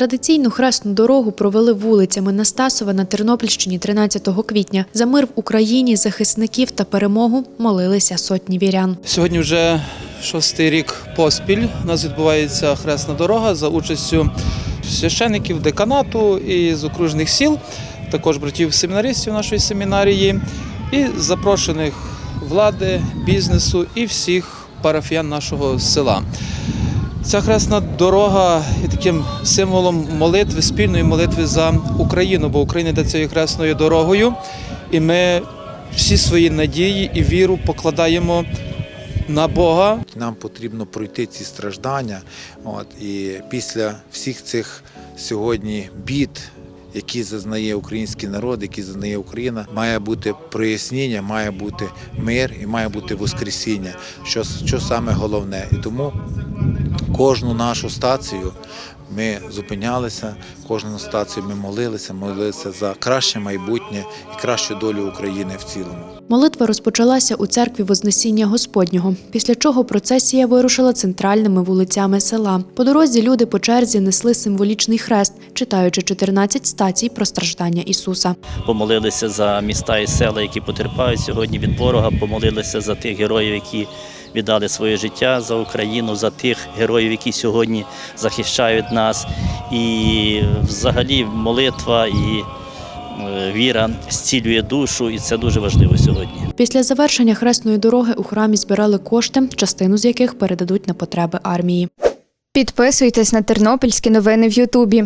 Традиційну хресну дорогу провели вулицями Настасова на Тернопільщині 13 квітня. За мир в Україні, захисників та перемогу молилися сотні вірян. Сьогодні вже шостий рік поспіль. У нас відбувається хресна дорога за участю священиків деканату і з окружних сіл, також братів семінаристів нашої семінарії, і запрошених влади, бізнесу і всіх парафіян нашого села. Ця хресна дорога є таким символом молитви, спільної молитви за Україну, бо Україна йде цією хресною дорогою, і ми всі свої надії і віру покладаємо на Бога. Нам потрібно пройти ці страждання. От, і після всіх цих сьогодні бід, які зазнає український народ, які зазнає Україна, має бути прояснення, має бути мир і має бути воскресіння, що, що саме головне. І тому кожну нашу стацію ми зупинялися, кожну стацію ми молилися, молилися за краще майбутнє і кращу долю України в цілому. Молитва розпочалася у церкві Вознесіння Господнього, після чого процесія вирушила центральними вулицями села. По дорозі люди по черзі несли символічний хрест, читаючи 14 стацій про страждання Ісуса. помолилися за міста і села, які потерпають сьогодні від ворога, помолилися за тих героїв, які віддали своє життя за Україну, за тих героїв, які сьогодні захищають нас. І взагалі молитва і е, віра зцілює душу, і це дуже важливо сьогодні. Після завершення хресної дороги у храмі збирали кошти, частину з яких передадуть на потреби армії. Підписуйтесь на тернопільські новини в Ютубі.